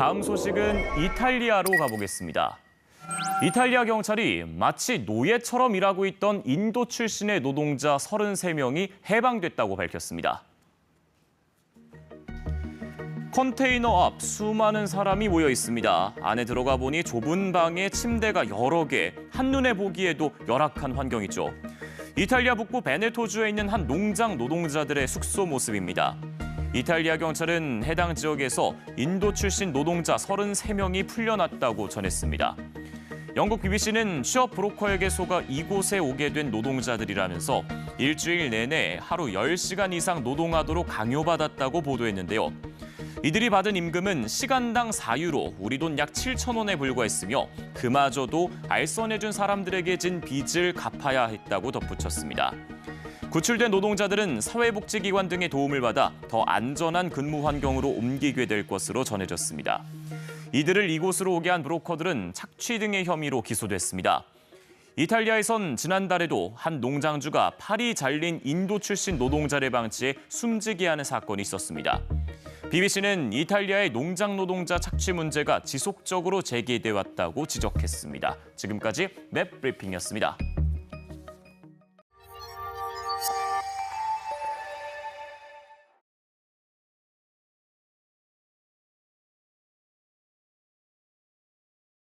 다음 소식은 이탈리아로 가보겠습니다. 이탈리아 경찰이 마치 노예처럼 일하고 있던 인도 출신의 노동자 33명이 해방됐다고 밝혔습니다. 컨테이너 앞 수많은 사람이 모여 있습니다. 안에 들어가 보니 좁은 방에 침대가 여러 개, 한눈에 보기에도 열악한 환경이죠. 이탈리아 북부 베네토주에 있는 한 농장 노동자들의 숙소 모습입니다. 이탈리아 경찰은 해당 지역에서 인도 출신 노동자 33명이 풀려났다고 전했습니다. 영국 BBC는 취업 브로커에게 속아 이곳에 오게 된 노동자들이라면서 일주일 내내 하루 10시간 이상 노동하도록 강요받았다고 보도했는데요. 이들이 받은 임금은 시간당 4유로, 우리 돈 약 7천 원에 불과했으며 그마저도 알선해준 사람들에게 진 빚을 갚아야 했다고 덧붙였습니다. 구출된 노동자들은 사회복지기관 등의 도움을 받아 더 안전한 근무 환경으로 옮기게 될 것으로 전해졌습니다. 이들을 이곳으로 오게 한 브로커들은 착취 등의 혐의로 기소됐습니다. 이탈리아에선 지난달에도 한 농장주가 팔이 잘린 인도 출신 노동자를 방치해 숨지게 하는 사건이 있었습니다. BBC는 이탈리아의 농장 노동자 착취 문제가 지속적으로 제기돼 왔다고 지적했습니다. 지금까지 맵 브리핑이었습니다.